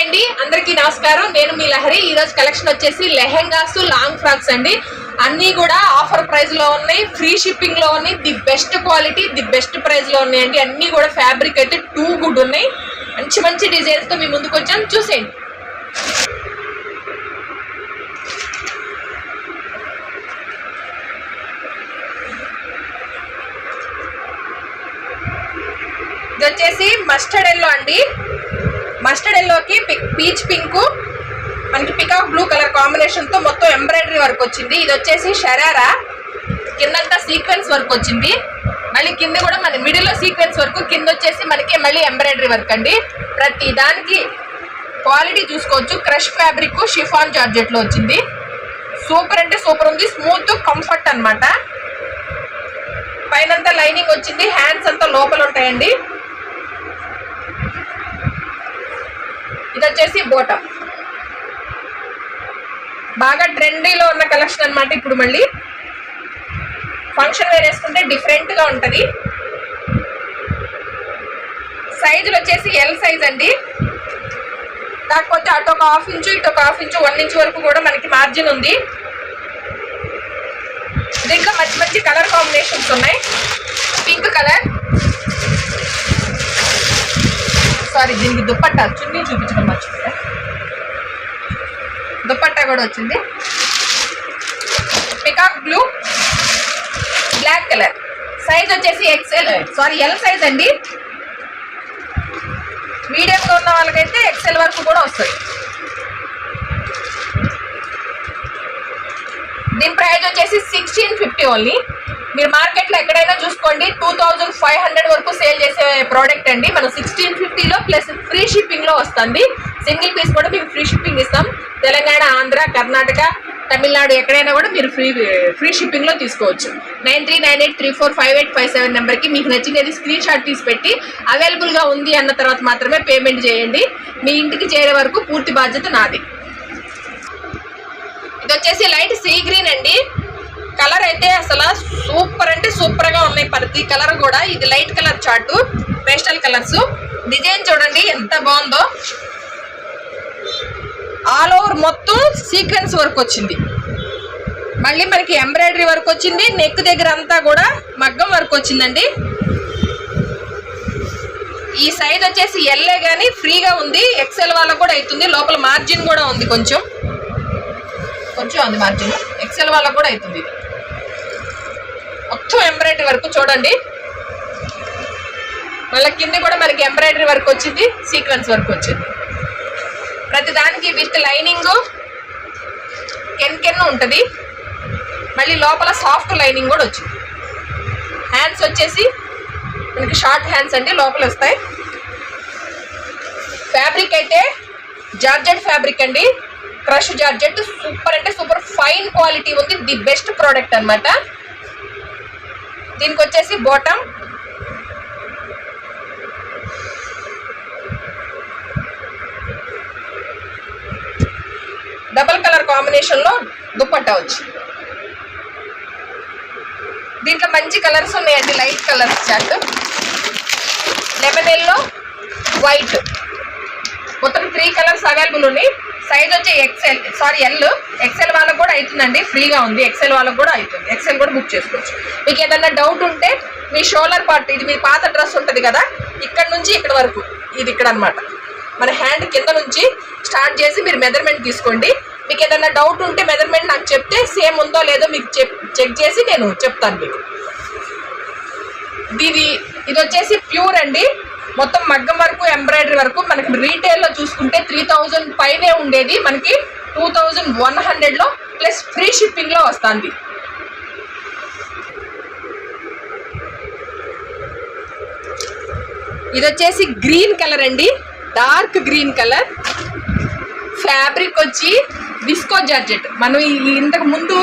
Hi అండి. అందరికీ నమస్కారం. నేను మీ లహరి. ఈ రోజు కలెక్షన్ వచ్చేసి లెహెంగాస్ లాంగ్ ఫ్రాక్స్ అండి. అన్నీ కూడా ఆఫర్ ప్రైస్లో ఉన్నాయి. ఫ్రీ షిప్పింగ్లో ఉన్నాయి. The best quality the best ప్రైస్లో ఉన్నాయండి అన్నీ కూడా ఫ్యాబ్రిక్ అయితే టూ గుడ్ ఉన్నాయి. మంచి మంచి డిజైన్స్తో మీ ముందుకు వచ్చాను చూసేయండి. ఇది వచ్చేసి మస్టర్డ్ ఎల్లో అండి. మస్టర్డ్ ఎల్లోకి పీచ్ పింక్ మనకి పికాక్ బ్లూ కలర్ కాంబినేషన్తో మొత్తం ఎంబ్రాయిడరీ వర్క్ వచ్చింది. ఇది వచ్చేసి షరారా కిందంతా సీక్వెన్స్ వర్క్ వచ్చింది. మళ్ళీ కింద కూడా మన మిడిల్లో సీక్వెన్స్ వర్క్ కింద వచ్చేసి మనకి మళ్ళీ ఎంబ్రాయిడరీ వర్క్ అండి. ప్రతి దానికి క్వాలిటీ చూసుకోవచ్చు. క్రష్ ఫ్యాబ్రిక్ షిఫాన్ జార్జెట్లో వచ్చింది. సూపర్ అంటే సూపర్ ఉంది. స్మూత్ కంఫర్ట్ అనమాట పైనంతా లైనింగ్ వచ్చింది. హ్యాండ్స్ అంతా లోపల ఉంటాయండి. ఇది వచ్చేసి బోటం బాగా ట్రెండీలో ఉన్న కలెక్షన్ అనమాట ఇప్పుడు మళ్ళీ. ఫంక్షన్ వేర్ వేసుకుంటే డిఫరెంట్గా ఉంటుంది. సైజులు వచ్చేసి ఎల్ సైజ్ అండి. కాకపోతే అటు ఒక హాఫ్ ఇంచు ఇటు ఒక హాఫ్ ఇంచు వన్ ఇంచు వరకు కూడా మనకి మార్జిన్ ఉంది. దీంట్లో మంచి మంచి కలర్ కాంబినేషన్స్ ఉన్నాయి. పింక్ కలర్ సారీ దీనికి దుప్పట్టా చున్నీ చూపించడం మర్చిపోయా. దుప్పట్టా కూడా వచ్చింది. Peacock blue black colour size వచ్చేసి ఎక్సెల్ సారీ ఎల్ సైజ్ అండి. మీడియంలో ఉన్న వాళ్ళకైతే ఎక్సెల్ వరకు కూడా వస్తుంది. దీని ప్రైజ్ వచ్చేసి సిక్స్టీన్ ఫిఫ్టీ ఓన్లీ మీరు మార్కెట్లో ఎక్కడైనా చూసుకోండి టూ థౌజండ్ ఫైవ్ హండ్రెడ్ వరకు సేల్ చేసే ప్రోడక్ట్ అండి. మనం సిక్స్టీన్ ఫిఫ్టీలో ప్లస్ ఫ్రీ షిప్పింగ్లో వస్తుంది. సింగిల్ పీస్ కూడా మీకు ఫ్రీ షిప్పింగ్ ఇస్తాం. తెలంగాణ ఆంధ్ర కర్ణాటక తమిళనాడు ఎక్కడైనా కూడా మీరు ఫ్రీ ఫ్రీ షిప్పింగ్లో తీసుకోవచ్చు. Nine three nine eight three four five eight five seven నెంబర్కి మీకు నచ్చినది స్క్రీన్ షాట్ తీసి పెట్టి అవైలబుల్గా ఉంది అన్న తర్వాత మాత్రమే పేమెంట్ చేయండి. మీ ఇంటికి చేరే వరకు పూర్తి బాధ్యత నాది. ఇది వచ్చేసి లైట్ సీ గ్రీన్ అండి. కలర్ అయితే అసలు సూపర్ అంటే సూపర్గా ఉన్నాయి. ప్రతి కలర్ కూడా ఇది లైట్ కలర్ చాటు పేస్టల్ కలర్స్. డిజైన్ చూడండి ఎంత బాగుందో. ఆల్ ఓవర్ మొత్తం సీక్వెన్స్ వర్క్ వచ్చింది. మళ్ళీ మనకి ఎంబ్రాయిడరీ వర్క్ వచ్చింది. నెక్ దగ్గర అంతా కూడా మగ్గం వర్క్ వచ్చిందండి. ఈ సైజ్ వచ్చేసి ఎల్ఏ కానీ ఫ్రీగా ఉంది. ఎక్సెల్ వాళ్ళకు కూడా అవుతుంది. లోపల మార్జిన్ కూడా ఉంది కొంచెం. కొంచెం ఉంది మార్జిన్ ఎక్సెల్ వాళ్ళకు కూడా అవుతుంది ఇది. మొత్తం ఎంబ్రాయిడరీ వర్క్ చూడండి. మళ్ళీ కింద కూడా మనకి ఎంబ్రాయిడరీ వర్క్ వచ్చింది సీక్వెన్స్ వర్క్ వచ్చింది. ప్రతి దానికి విత్ లైనింగ్ కెన్ కెన్ ఉంటుంది. మళ్ళీ లోపల సాఫ్ట్ లైనింగ్ కూడా వచ్చింది. హ్యాండ్స్ వచ్చేసి మనకి షార్ట్ హ్యాండ్స్ అండి లోపల వస్తాయి. ఫ్యాబ్రిక్ అయితే జార్జెట్ ఫ్యాబ్రిక్ అండి. క్రష్ జార్జెట్ సూపర్ అంటే సూపర్ ఫైన్ క్వాలిటీ ఉంది ది బెస్ట్ ప్రోడక్ట్ అన్నమాట. దీనికి వచ్చేసి బాటమ్ డబల్ కలర్ కాంబినేషన్లో దుప్పట్టా వచ్చి. దీంట్లో మంచి కలర్స్ ఉన్నాయండి లైట్ కలర్స్ చాట్ లెమన్ ఎల్లో వైట్ మొత్తం త్రీ కలర్స్ అవైలబుల్ ఉన్నాయి. సైజ్ వచ్చి ఎక్సెల్ సారీ ఎల్ ఎక్సెల్ వాళ్ళకు కూడా అవుతుందండి ఫ్రీగా ఉంది. ఎక్సెల్ వాళ్ళకు కూడా అవుతుంది. ఎక్సెల్ కూడా బుక్ చేసుకోవచ్చు. మీకు ఏదైనా డౌట్ ఉంటే మీ షోల్డర్ పార్ట్ ఇది మీ పాత డ్రెస్ ఉంటుంది కదా ఇక్కడ నుంచి ఇక్కడ వరకు ఇది ఇక్కడ అన్నమాట. మన హ్యాండ్ కింద నుంచి స్టార్ట్ చేసి మీరు మెజర్మెంట్ తీసుకోండి. మీకు ఏదైనా డౌట్ ఉంటే మెజర్మెంట్ నాకు చెప్తే సేమ్ ఉందో లేదో మీకు చెక్ చెక్ చేసి నేను చెప్తాను మీకు. ఇది ఇది వచ్చేసి ప్యూర్ అండి. మొత్తం మగ్గం వరకు ఎంబ్రాయిడరీ వరకు మనకి రీటైల్లో చూసుకుంటే త్రీ థౌజండ్ పైనే ఉండేది. మనకి టూ థౌజండ్ వన్ హండ్రెడ్లో ప్లస్ ఫ్రీ షిప్పింగ్లో వస్తుంది. ఇది వచ్చేసి గ్రీన్ కలర్ అండి. డార్క్ గ్రీన్ కలర్ ఫ్యాబ్రిక్ వచ్చి డిస్కో జార్జెట్ మనం ఇంతకు ముందు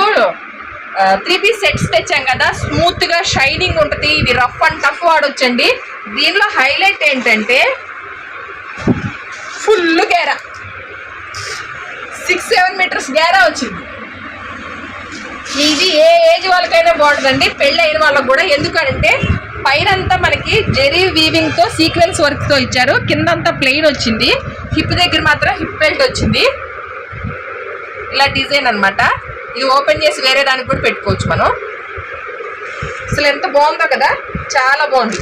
త్రీ పీస్ సెట్స్ తెచ్చాం కదా స్మూత్గా షైనింగ్ ఉంటుంది. ఇది రఫ్ అండ్ టఫ్ వాడొచ్చండి. దీనిలో హైలైట్ ఏంటంటే ఫుల్ గేరా. సిక్స్ సెవెన్ మీటర్స్ గేరా వచ్చింది. ఇది ఏ ఏజ్ వాళ్ళకైనా బాగుంటుందండి. పెళ్ళి అయిన వాళ్ళకి కూడా. ఎందుకంటే పైన అంతా మనకి జెరీ వీవింగ్తో సీక్వెన్స్ వర్క్తో ఇచ్చారు. కిందంతా ప్లెయిన్ వచ్చింది. హిప్ దగ్గర మాత్రం హిప్ బెల్ట్ వచ్చింది. ఇలా డిజైన్ అనమాట ఇది ఓపెన్ చేసి వేరే దానికి కూడా పెట్టుకోవచ్చు మనం. అసలు ఎంత బాగుందో కదా చాలా బాగుంది.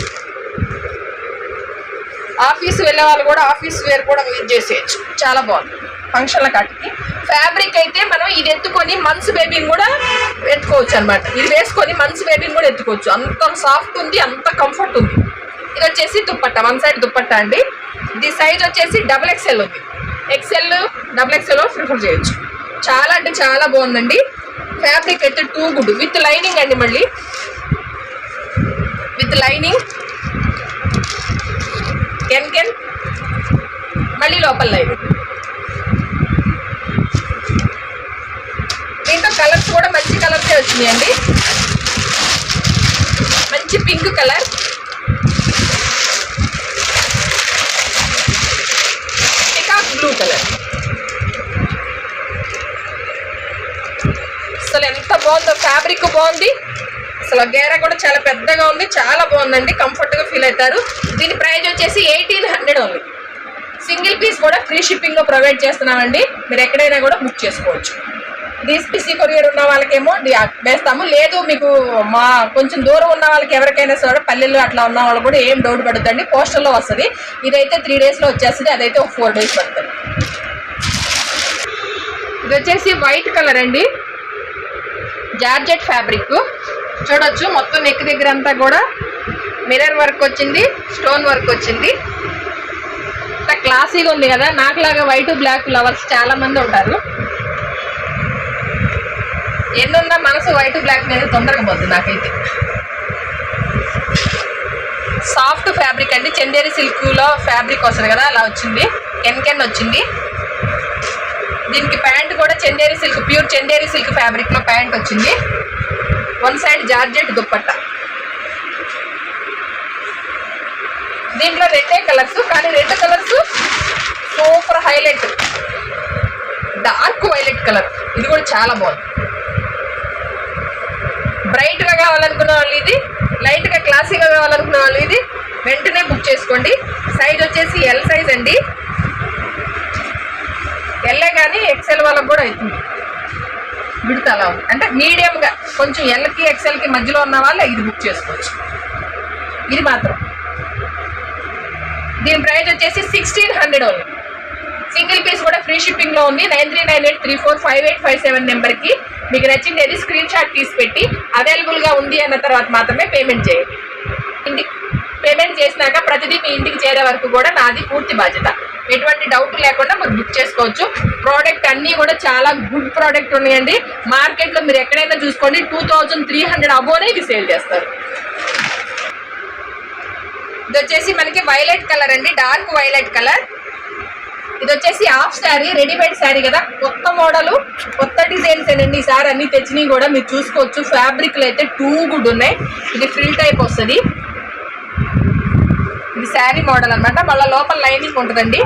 ఆఫీస్ వెళ్ళే వాళ్ళు కూడా ఆఫీస్ వేర్ కూడా యూజ్ చేసేయచ్చు. చాలా బాగుంది. ఫంక్షన్ల కాటికి. ఫ్యాబ్రిక్ అయితే మనం ఇది ఎత్తుకొని మంత్స్ బేబీని కూడా ఎత్తుకోవచ్చు అనమాట ఇది వేసుకొని మంత్స్ బేబీని కూడా ఎత్తుకోవచ్చు. అంత సాఫ్ట్ ఉంది అంత కంఫర్ట్ ఉంది. ఇది వచ్చేసి దుప్పట్ట వన్ సైడ్ దుప్పట్ట అండి. ఇది సైజ్ వచ్చేసి డబుల్ ఎక్స్ఎల్ ఉంది. ఎక్స్ఎల్ డబుల్ ఎక్స్ఎల్ ప్రిఫర్ చేయొచ్చు. చాలా అంటే చాలా బాగుందండి. ఫ్యాబ్రిక్ అయితే టూ గుడ్ విత్ లైనింగ్ అండి మళ్ళీ. విత్ లైనింగ్ కెన్ కెన్ మళ్ళీ లోపల లైనింగ్ దీంట్లో కలర్స్ కూడా మంచి కలర్సే వచ్చినాయండి. మంచి pink colour peacock blue colour అసలు ఎంత బాగుందో. ఫ్యాబ్రిక్ బాగుంది. అసలు గేర కూడా చాలా పెద్దగా ఉంది. చాలా బాగుందండి. కంఫర్ట్గా ఫీల్ అవుతారు. దీని ప్రైజ్ వచ్చేసి ఎయిటీన్ హండ్రెడ్ ఉంది సింగిల్ పీస్ కూడా ఫ్రీ షిప్పింగ్లో ప్రొవైడ్ చేస్తున్నామండి. మీరు ఎక్కడైనా కూడా బుక్ చేసుకోవచ్చు. డిస్పిసి కొరియర్ ఉన్న వాళ్ళకేమో వేస్తాము. లేదు మీకు మా కొంచెం దూరం ఉన్న వాళ్ళకి ఎవరికైనా సరే పల్లెల్లో అట్లా ఉన్న వాళ్ళు కూడా ఏం డౌట్ పడుతుంది పోస్టల్లో వస్తుంది. ఇదైతే త్రీ డేస్లో వచ్చేస్తుంది. అదైతే ఒక ఫోర్ డేస్ పడుతుంది. ఇది వచ్చేసి వైట్ కలర్ అండి. Georgette fabric. చూడొచ్చు మొత్తం నెక్ దగ్గర అంతా కూడా మిర్రర్ వర్క్ వచ్చింది స్టోన్ వర్క్ వచ్చింది. అంత క్లాసీగా ఉంది కదా నాకులాగా వైట్ బ్లాక్ లవర్స్ చాలామంది ఉంటారు. ఎన్నున్నా మనసు వైట్ బ్లాక్ మీద తొందరగా పోతుంది నాకైతే. సాఫ్ట్ ఫ్యాబ్రిక్ అండి చందేరి సిల్క్లో ఫ్యాబ్రిక్ వస్తుంది కదా అలా వచ్చింది. కెన్ కెన్ వచ్చింది. దీనికి ప్యాంట్ కూడా Chanderi silk pure Chanderi silk ఫ్యాబ్రిక్లో ప్యాంట్ వచ్చింది. One side georgette dupatta. దీంట్లో రెండే కలర్స్ కానీ రెండు colours super highlight. Dark violet colour. ఇది కూడా చాలా బాగుంది. బ్రైట్గా కావాలనుకున్న వాళ్ళు ఇది లైట్గా క్లాసీగా కావాలనుకున్న వాళ్ళు ఇది వెంటనే బుక్ చేసుకోండి. సైజ్ వచ్చేసి ఎల్ సైజ్ అండి. ఎల్లే కానీ ఎక్సెల్ వాళ్ళకి కూడా అవుతుంది. విడత అలా ఉంది. అంటే మీడియంగా కొంచెం ఎల్కి ఎక్సెల్కి మధ్యలో ఉన్న వాళ్ళు ఇది బుక్ చేసుకోవచ్చు. ఇది మాత్రం. దీని ప్రైస్ వచ్చేసి sixteen hundred only single piece కూడా ఫ్రీ షిప్పింగ్లో ఉంది. Nine three nine eight three four five eight five seven నెంబర్కి మీకు నచ్చింది ఏది స్క్రీన్ షాట్ తీసి పెట్టి అవైలబుల్గా ఉంది అన్న తర్వాత మాత్రమే పేమెంట్ చేయండి. ఇంటికి పేమెంట్ చేసినాక ప్రతిదీ మీ ఇంటికి చేరే వరకు కూడా నాది పూర్తి బాధ్యత. ఎటువంటి డౌట్ లేకుండా మీరు బుక్ చేసుకోవచ్చు. ప్రోడక్ట్ అన్నీ కూడా చాలా గుడ్ ప్రోడక్ట్ ఉన్నాయండి. మార్కెట్లో మీరు ఎక్కడైనా చూసుకోండి టూ థౌజండ్ త్రీ హండ్రెడ్ అబోనే ఇది సేల్ చేస్తారు. ఇది వచ్చేసి మనకి వైలెట్ కలర్ అండి డార్క్ వైలెట్ కలర్ ఇది వచ్చేసి హాఫ్ శారీ రెడీమేడ్ శారీ కదా. కొత్త మోడల్ కొత్త డిజైన్స్ అండి ఈసారి అన్ని తెచ్చినవి కూడా మీరు చూసుకోవచ్చు. ఫ్యాబ్రిక్లు అయితే టూ గుడ్ ఉన్నాయి. ఇది ఫ్రిల్ టైప్ వస్తుంది. ఇది శారీ మోడల్ అన్నమాట. మళ్ళీ లోపల లైనింగ్ ఉంటుందండి.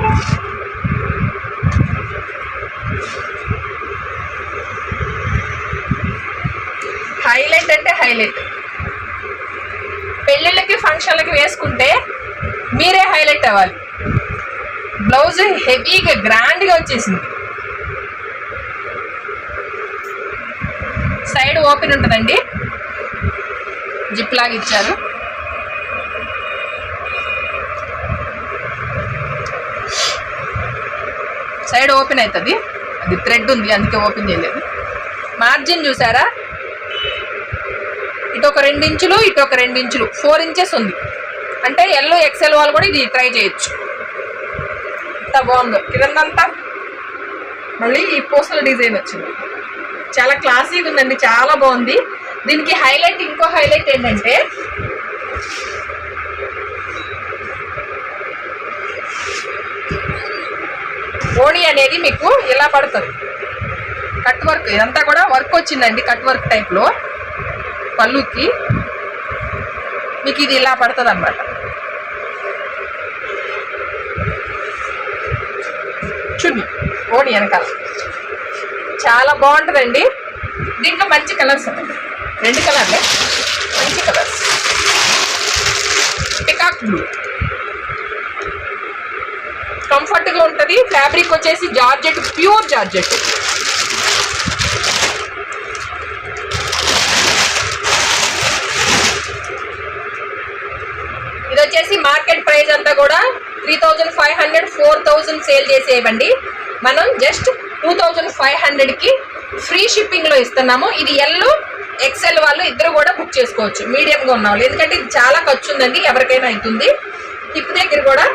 హైలైట్ అంటే హైలైట్. పెళ్ళిళ్ళకి ఫంక్షన్లకి వేసుకుంటే మీరే హైలైట్ అవ్వాలి. బ్లౌజ్ హెవీగా గ్రాండ్గా వచ్చేసింది. సైడ్ ఓపెన్ ఉంటుందండి. జిప్ లాగా ఇచ్చారు. సైడ్ ఓపెన్ అవుతుంది. అది థ్రెడ్ ఉంది అందుకే ఓపెన్ చేయలేదు. మార్జిన్ చూసారా? ఇటు ఒక రెండు ఇంచులు ఇటు ఒక రెండు ఇంచులు. ఫోర్ ఇంచెస్ ఉంది. అంటే ఎల్లో ఎక్సెల్ వాళ్ళు కూడా ఇది ట్రై చేయొచ్చు. ఎంత బాగుందో. కిందంతా మళ్ళీ ఈ పోస్టల్ డిజైన్ వచ్చింది. చాలా క్లాసీగా ఉందండి చాలా బాగుంది. దీనికి హైలైట్ ఇంకో హైలైట్ ఏంటంటే ఓణి అనేది మీకు ఇలా పడుతుంది. కట్ వర్క్ ఇదంతా కూడా వర్క్ వచ్చిందండి కట్ వర్క్ టైప్లో పళ్ళుకి. మీకు ఇది ఇలా పడుతుంది అనమాట చున్ని ఓణి వెనకాల. చాలా బాగుంటుందండి. దీంట్లో మంచి కలర్స్ ఉన్నాయి. రెండు కలర్లే మంచి కలర్స్ కంఫర్ట్గా ఉంటుంది. కంఫర్ట్గా ఉంటది ఫ్యాబ్రిక్ వచ్చేసి జార్జెట్ ప్యూర్ జార్జెట్. ఇది వచ్చేసి మార్కెట్ ప్రైస్ అంతా కూడా three thousand five hundred four thousand sale చేసేయండి మనం జస్ట్ టూ థౌజండ్ ఫైవ్ హండ్రెడ్కి ఫ్రీ షిప్పింగ్లో ఇస్తున్నాము. ఇది ఎల్లో ఎక్సెల్ వాళ్ళు ఇద్దరు కూడా బుక్ చేసుకోవచ్చు. మీడియంగా ఉన్న వాళ్ళు. ఎందుకంటే ఇది చాలా ఖర్చు ఉందండి ఎవరికైనా అవుతుంది. హిప్ దగ్గర కూడా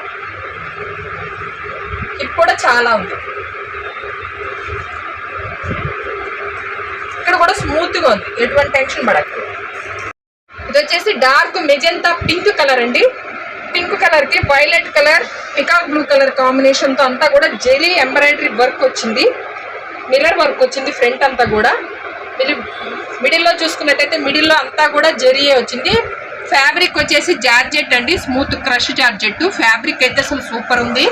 ఇది కూడా చాలా ఉంది. ఇక్కడ కూడా స్మూత్గా ఉంది. ఎటువంటి టెన్షన్ పడక్కర్లేదు ఇది వచ్చేసి డార్క్ మెజెంతా పింక్ కలర్ అండి. పింక్ కలర్కి violet colour peacock blue colour కాంబినేషన్తో అంతా కూడా జెరీ ఎంబ్రాయిడరీ వర్క్ వచ్చింది. మిర్రర్ వర్క్ వచ్చింది ఫ్రంట్ అంతా కూడా. మిడిల్లో చూసుకున్నట్టయితే మిడిల్లో అంతా కూడా జెరీయే వచ్చింది. ఫ్యాబ్రిక్ వచ్చేసి జార్జెట్ అండి స్మూత్ క్రష్ జార్జెట్. ఫ్యాబ్రిక్ అయితే అసలు సూపర్ ఉంది.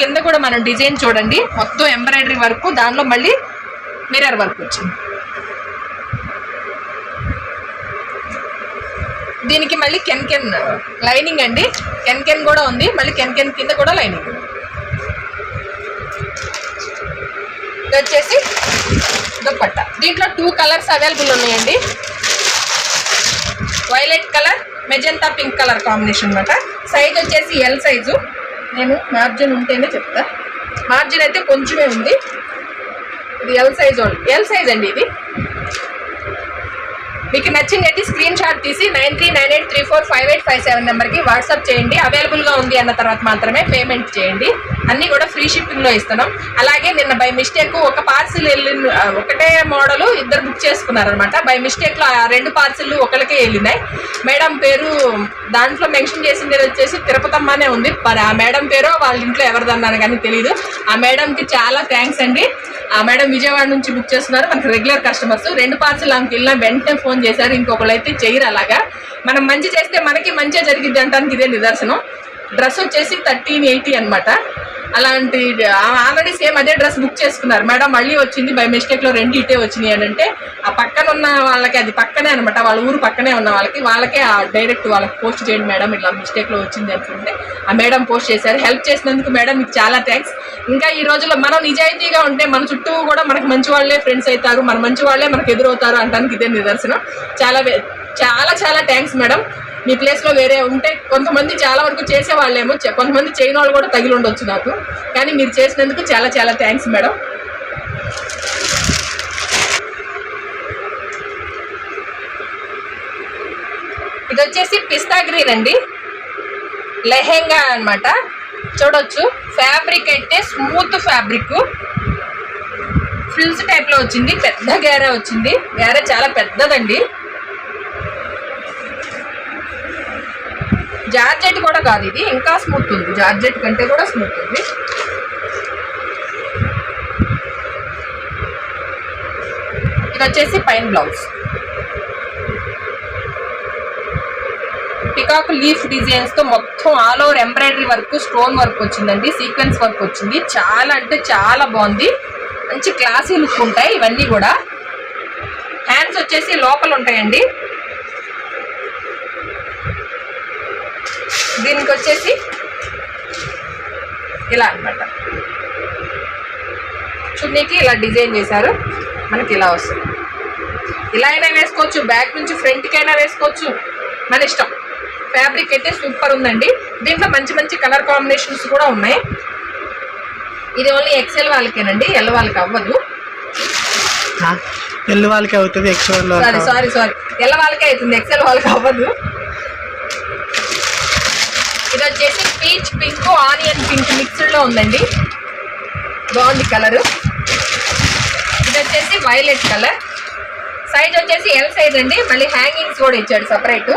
కింద కూడా మనం డిజైన్ చూడండి. మొత్తం ఎంబ్రాయిడరీ వర్క్ దానిలో మళ్ళీ మిర్రర్ వర్క్ వచ్చింది. దీనికి మళ్ళీ కెన్ కెన్ లైనింగ్ అండి. కెన్ కెన్ కూడా ఉంది. మళ్ళీ కెన్ కెన్ కింద కూడా లైనింగ్. ఇది వచ్చేసి దుప్పట్ట. దీంట్లో టూ కలర్స్ అవైలబుల్ ఉన్నాయండి. Violet colour magenta pink colour combination అనమాట సైజ్ వచ్చేసి ఎల్ సైజు నేను మార్జిన్ ఉంటేనే చెప్తా. మార్జిన్ అయితే కొంచెమే ఉంది. ఇది ఎల్ సైజ్ ఎల్ సైజ్ అండి ఇది. మీకు నచ్చిందైతే స్క్రీన్ షాట్ తీసి nine three nine eight three four five eight five seven నెంబర్కి వాట్సాప్ చేయండి. అవైలబుల్గా ఉంది అన్న తర్వాత మాత్రమే పేమెంట్ చేయండి. అన్నీ కూడా ఫ్రీ షిప్పింగ్లో ఇస్తున్నాం. అలాగే నిన్న బై మిస్టేక్ ఒక పార్సిల్ వెళ్ళిన ఒకటే మోడల్ ఇద్దరు బుక్ చేసుకున్నారనమాట బై మిస్టేక్లో ఆ రెండు పార్సిల్ ఒకరికే వెళ్ళినాయి. మేడం పేరు దాంట్లో మెన్షన్ చేసింది వచ్చేసి తిరుపతమ్మనే ఉంది. మరి ఆ మేడం పేరు వాళ్ళ ఇంట్లో ఎవరిదన్నాను కానీ తెలియదు ఆ మేడంకి చాలా థ్యాంక్స్ అండి. ఆ మేడం విజయవాడ నుంచి బుక్ చేస్తున్నారు. మనకి రెగ్యులర్ కస్టమర్స్ రెండు పార్సల్ ఆమెకి వెళ్ళినా వెంటనే ఫోన్ చేశారు. ఇంకొకళ్ళు అయితే చేయరు అలాగా. మనం మంచి చేస్తే మనకి మంచిగా జరిగిద్ది అంటానికి ఇదే నిదర్శనం. డ్రెస్ వచ్చేసి థర్టీన్ ఎయిటీ అనమాట అలాంటి ఆల్రెడీ సేమ్ అదే డ్రెస్ బుక్ చేసుకున్నారు. మేడం మళ్ళీ వచ్చింది బై మిస్టేక్లో రెండు ఇటే వచ్చినాయి అని అంటే ఆ పక్కన ఉన్న వాళ్ళకి అది పక్కనే అనమాట వాళ్ళ ఊరు పక్కనే ఉన్న వాళ్ళకి వాళ్ళకే ఆ డైరెక్ట్ వాళ్ళకి పోస్ట్ చేయండి మేడం ఇట్లా మిస్టేక్లో వచ్చింది అనుకుంటే ఆ మేడం పోస్ట్ చేశారు. హెల్ప్ చేసినందుకు మేడం మీకు చాలా థ్యాంక్స్ ఇంకా ఈ రోజుల్లో మనం నిజాయితీగా ఉంటే మన చుట్టూ కూడా మనకు మంచి వాళ్ళే ఫ్రెండ్స్ అవుతారు మన మంచి వాళ్ళే మనకు ఎదురవుతారు అంటానికి ఇదే నిదర్శనం. చాలా వే- చాలా చాలా థ్యాంక్స్ మేడం మీ ప్లేస్లో వేరే ఉంటే కొంతమంది చాలా వరకు చేసే వాళ్ళేమో చె- కొంతమంది చేయని వాళ్ళు కూడా తగిలి ఉండొచ్చు నాకు. కానీ మీరు చేసినందుకు చాలా చాలా థ్యాంక్స్ మేడం ఇది వచ్చేసి పిస్తా గ్రీన్ అండి. లెహెంగా అన్నమాట. చూడొచ్చు. ఫ్యాబ్రిక్ అయితే స్మూత్ ఫ్యాబ్రిక్. ఫ్రిల్స్ టైప్లో వచ్చింది. పెద్ద గేరే వచ్చింది. గేరే చాలా పెద్దదండి. జార్జెట్ కూడా కాదు ఇది ఇంకా స్మూత్ ఉంది. జార్జెట్ కంటే కూడా స్మూత్ ఉంది. ఇది వచ్చేసి పైన్ బ్లౌజ్. పికాక్ లీఫ్ డిజైన్స్తో మొత్తం all over embroidery work stone work వచ్చిందండి సీక్వెన్స్ వర్క్ వచ్చింది. చాలా అంటే చాలా బాగుంది. మంచి క్లాసీ లుక్ ఉంటాయి ఇవన్నీ కూడా. హ్యాండ్స్ వచ్చేసి లోపల ఉంటాయండి. దీనికి వచ్చేసి ఇలా అన్నమాట. చున్నీకి ఇలా డిజైన్ చేశారు. మనకి ఇలా వస్తుంది. ఇలా అయినా వేసుకోవచ్చు బ్యాక్ నుంచి ఫ్రంట్కి అయినా వేసుకోవచ్చు. మన ఇష్టం. ఫ్యాబ్రిక్ అయితే సూపర్ ఉందండి. దీంట్లో మంచి మంచి కలర్ కాంబినేషన్స్ కూడా ఉన్నాయి. ఇది ఓన్లీ ఎక్సెల్ వాళ్ళకేనండి. ఎల్ వాళ్ళకి అవ్వదు. ఎల్లు వాళ్ళకి అవుతుంది ఎక్స్ట్రా సారీ సారీ సారీ. ఎల్ల వాళ్ళకే అవుతుంది ఎక్సెల్ వాళ్ళకి అవ్వదు ఇది వచ్చేసి పీచ్ పింక్ ఆనియన్ పింక్ మిక్స్డ్లో ఉందండి. బాగుంది కలరు. ఇది వచ్చేసి వైలెట్ కలర్ సైజ్ వచ్చేసి ఎల్ సైజ్ అండి. మళ్ళీ హ్యాంగింగ్స్ కూడా ఇచ్చాడు సపరేట్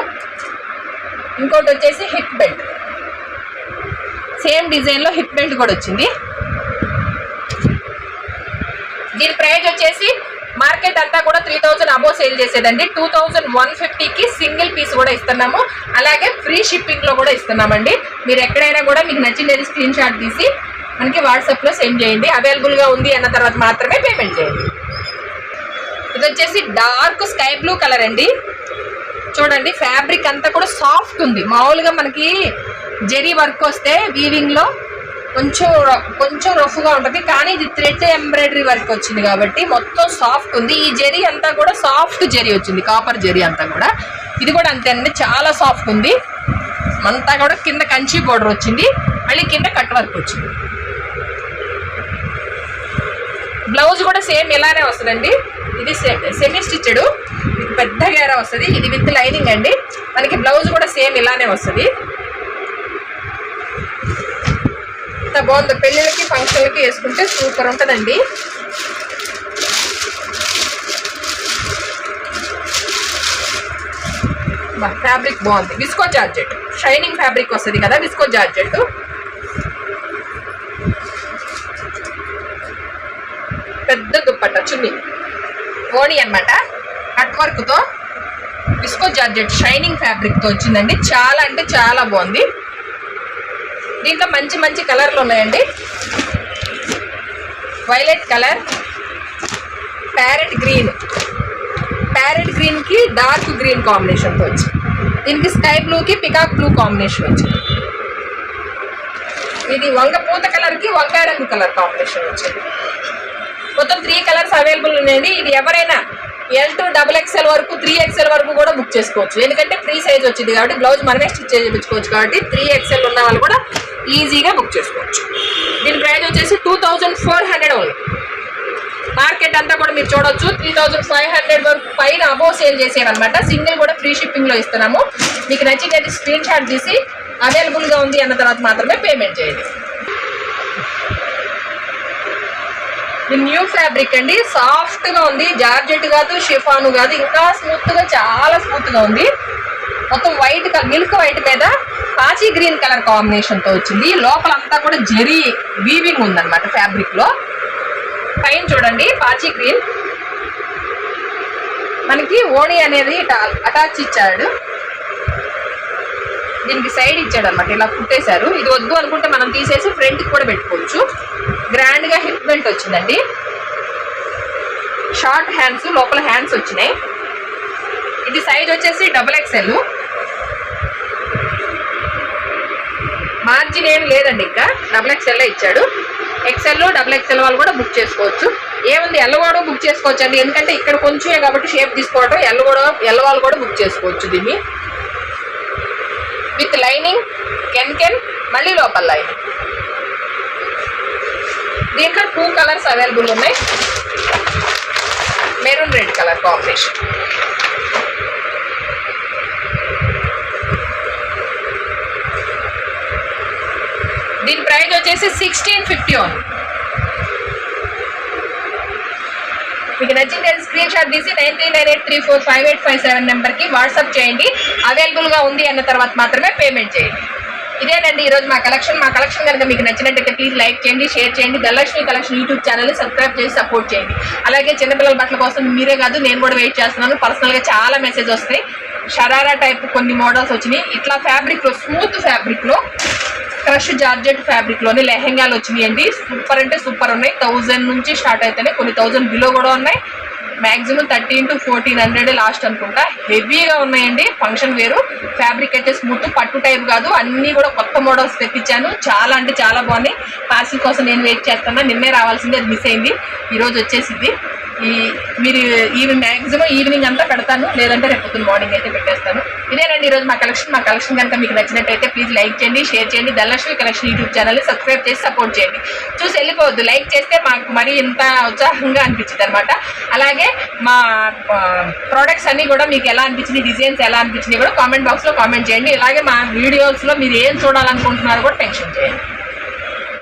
ఇంకోటి వచ్చేసి హిప్ బెల్ట్ సేమ్ డిజైన్లో హిప్ బెల్ట్ కూడా వచ్చింది. దీని ప్రైజ్ వచ్చేసి మార్కెట్ అంతా కూడా త్రీ థౌజండ్ అబో సేల్ చేసేదండి. టూ థౌజండ్ వన్ ఫిఫ్టీకి సింగిల్ పీస్ కూడా ఇస్తున్నాము. అలాగే ఫ్రీ షిప్పింగ్లో కూడా ఇస్తున్నామండి. మీరు ఎక్కడైనా కూడా మీకు నచ్చింది స్క్రీన్ షాట్ తీసి మనకి వాట్సాప్లో సెండ్ చేయండి. అవైలబుల్గా ఉంది అన్న తర్వాత మాత్రమే పేమెంట్ చేయండి. ఇది వచ్చేసి డార్క్ స్కై బ్లూ కలర్ అండి. చూడండి ఫ్యాబ్రిక్ అంతా కూడా సాఫ్ట్ ఉంది. మామూలుగా మనకి జెరీ వర్క్ వస్తే వీవింగ్లో కొంచెం కొంచెం రఫ్గా ఉంటుంది. కానీ ఇది థ్రెడ్ ఎంబ్రాయిడరీ వర్క్ వచ్చింది కాబట్టి మొత్తం సాఫ్ట్ ఉంది. ఈ జరీ అంతా కూడా సాఫ్ట్ జరీ వచ్చింది. కాపర్ జరీ అంతా కూడా. ఇది కూడా అంతే అండి. చాలా సాఫ్ట్ ఉంది. అంతా కూడా కింద కంచి బోర్డర్ వచ్చింది. మళ్ళీ కింద కట్ వర్క్ వచ్చింది. బ్లౌజ్ కూడా సేమ్ ఇలానే వస్తుందండి. ఇది సెమీ స్టిచ్డ్ పెద్ద గేర వస్తుంది. ఇది విత్ లైనింగ్ అండి. మనకి బ్లౌజ్ కూడా సేమ్ ఇలానే వస్తుంది. ఎంత బాగుంది పెళ్ళిళ్ళకి ఫంక్షన్లకి వేసుకుంటే సూపర్ ఉంటుందండి. ఫ్యాబ్రిక్ బాగుంది. Visco georgette. షైనింగ్ ఫ్యాబ్రిక్ వస్తుంది కదా విస్కో జార్జెట్. పెద్ద దుప్పట చున్నీ. ఓణి అనమాట కట్ వర్క్తో విస్కో జార్జెట్ షైనింగ్ ఫ్యాబ్రిక్తో వచ్చిందండి. చాలా అంటే చాలా బాగుంది. దీంట్లో మంచి మంచి కలర్లు ఉన్నాయండి. Violet colour parrot green parrot గ్రీన్కి డార్క్ గ్రీన్ కాంబినేషన్తో వచ్చింది. దీనికి స్కై బ్లూకి పికాక్ బ్లూ కాంబినేషన్ వచ్చింది. ఇది వంగ పూత కలర్కి వంకాయ రంగు కలర్ కాంబినేషన్ వచ్చింది. మొత్తం త్రీ కలర్స్ అవైలబుల్ ఉన్నాయండి. ఇది ఎవరైనా ఎల్ టు డబుల్ ఎక్స్ఎల్ వరకు త్రీ ఎక్స్ఎల్ వరకు కూడా బుక్ చేసుకోవచ్చు. ఎందుకంటే ఫ్రీ సైజ్ వచ్చింది కాబట్టి బ్లౌజ్ మనమే స్టిచ్ చేయించుకోవచ్చు కాబట్టి త్రీ ఎక్స్ఎల్ ఉన్న వాళ్ళు కూడా ఈజీగా బుక్ చేసుకోవచ్చు. దీని ప్రైస్ వచ్చేసి two thousand four hundred only market అంతా కూడా మీరు చూడొచ్చు. త్రీ థౌజండ్ ఫైవ్ హండ్రెడ్ వరకు పైన అబోవ్ సేల్ చేసేయమన్నమాట సింగిల్ కూడా ఫ్రీ షిప్పింగ్లో ఇస్తున్నాము. మీకు నచ్చినట్టు స్క్రీన్ షాట్ తీసి అవైలబుల్గా ఉంది అన్న తర్వాత మాత్రమే పేమెంట్ చేయండి. ఇది న్యూ ఫ్యాబ్రిక్ అండి. సాఫ్ట్గా ఉంది. జార్జెట్ కాదు షిఫాన్ కాదు. ఇంకా స్మూత్గా చాలా స్మూత్గా ఉంది. మొత్తం వైట్ మిల్క్ వైట్ మీద పాచి గ్రీన్ కలర్ కాంబినేషన్తో వచ్చింది. లోపల అంతా కూడా జెరీ వీవింగ్ ఉందన్నమాట ఫ్యాబ్రిక్లో. పైన చూడండి పాచి గ్రీన్. మనకి ఓణి అనేది అటాచ్ ఇచ్చాడు. దీనికి సైడ్ ఇచ్చాడు అనమాట ఇలా కుట్టేశారు. ఇది వద్దు అనుకుంటే మనం తీసేసి ఫ్రంట్ కూడా పెట్టుకోవచ్చు. గ్రాండ్గా హిప్ బెల్ట్ వచ్చిందండి. షార్ట్ హ్యాండ్స్ లోపల హ్యాండ్స్ వచ్చినాయి. ఇది సైజ్ వచ్చేసి డబుల్ ఎక్స్ఎల్. మార్జిన్ ఏం లేదండి ఇంకా. డబుల్ ఎక్స్ఎల్ ఇచ్చాడు. ఎక్స్ఎల్ డబుల్ ఎక్స్ఎల్ వాళ్ళు కూడా బుక్ చేసుకోవచ్చు. ఏముంది ఎల్ల బుక్ చేసుకోవచ్చు అండి ఎందుకంటే ఇక్కడ కొంచెమే కాబట్టి షేప్ తీసుకోవడం ఎల్ల ఎల్లవాళ్ళు కూడా బుక్ చేసుకోవచ్చు దీన్ని. విత్ లైనింగ్ కెన్ కెన్ మళ్ళీ లోపల లైనింగ్. దీంట్లో టూ కలర్స్ అవైలబుల్ ఉన్నాయి. Maroon red colour combination. దీని ప్రైస్ వచ్చేసి సిక్స్టీన్ ఫిఫ్టీ వన్ మీకు నచ్చింది స్క్రీన్ షాట్ తీసి nine three nine eight three four five eight five seven నెంబర్కి వాట్సాప్ చేయండి. అవైలబుల్గా ఉంది అన్న తర్వాత మాత్రమే పేమెంట్ చేయండి. ఇదేనండి ఈరోజు మా కలెక్షన్. మా కలెక్షన్ కనుక మీకు నచ్చినట్టయితే ప్లీజ్ లైక్ చేయండి షేర్ చేయండి. Dhanalakshmi collection YouTube channel subscribe చేసి సపోర్ట్ చేయండి. అలాగే చిన్నపిల్లల బట్టల కోసం మీరే కాదు నేను కూడా వెయిట్ చేస్తున్నాను. పర్సనల్గా చాలా మెసేజ్ వస్తాయి షరారా టైప్ కొన్ని మోడల్స్ వచ్చినాయి. ఇట్లా ఫ్యాబ్రిక్లో స్మూత్ ఫ్యాబ్రిక్లో క్రష్ జార్జెట్ ఫ్యాబ్రిక్లోనే లెహెంగాలు లెహెంగాలు వచ్చినాయండి. సూపర్ అంటే సూపర్ ఉన్నాయి. థౌజండ్ నుంచి స్టార్ట్ అయితేనే కొన్ని థౌజండ్ బిలో కూడా ఉన్నాయి. Maximum thirteen to fourteen hundred last అనుకుంటా. హెవీగా ఉన్నాయండి. ఫంక్షన్ వేరు. ఫ్యాబ్రిక్ అయితే స్మూత్ పట్టు టైప్ కాదు. అన్నీ కూడా కొత్త మోడల్స్ తెప్పించాను. చాలా అంటే చాలా బాగున్నాయి. పార్సిల్ కోసం నేను వెయిట్ చేస్తున్నా. నిన్నే రావాల్సింది అది మిస్ అయింది. ఈరోజు వచ్చేసింది. ఈ మీరు ఈవినింగ్ మ్యాక్సిమం ఈవినింగ్ అంతా పెడతాను. లేదంటే రేపు పొద్దున్న మార్నింగ్ అయితే పెట్టేస్తాను. ఇదేనండి ఈరోజు మా కలెక్షన్ మా కలెక్షన్ కనుక మీకు నచ్చినట్టయితే ప్లీజ్ లైక్ చేయండి షేర్ చేయండి. ధనలక్ష్మి కలెక్షన్ యూట్యూబ్ ఛానల్ని సబ్స్క్రైబ్ చేసి సపోర్ట్ చేయండి. చూసి వెళ్ళిపోవద్దు. లైక్ చేస్తే మాకు మరీ ఇంత ఉత్సాహంగా అనిపించింది అనమాట అలాగే మా ప్రోడక్ట్స్ అన్నీ కూడా మీకు ఎలా అనిపించింది డిజైన్స్ ఎలా అనిపించినాయి కూడా కామెంట్ బాక్స్లో కామెంట్ చేయండి. అలాగే మా వీడియోస్లో మీరు ఏం చూడాలనుకుంటున్నారో కూడా మెన్షన్ చేయండి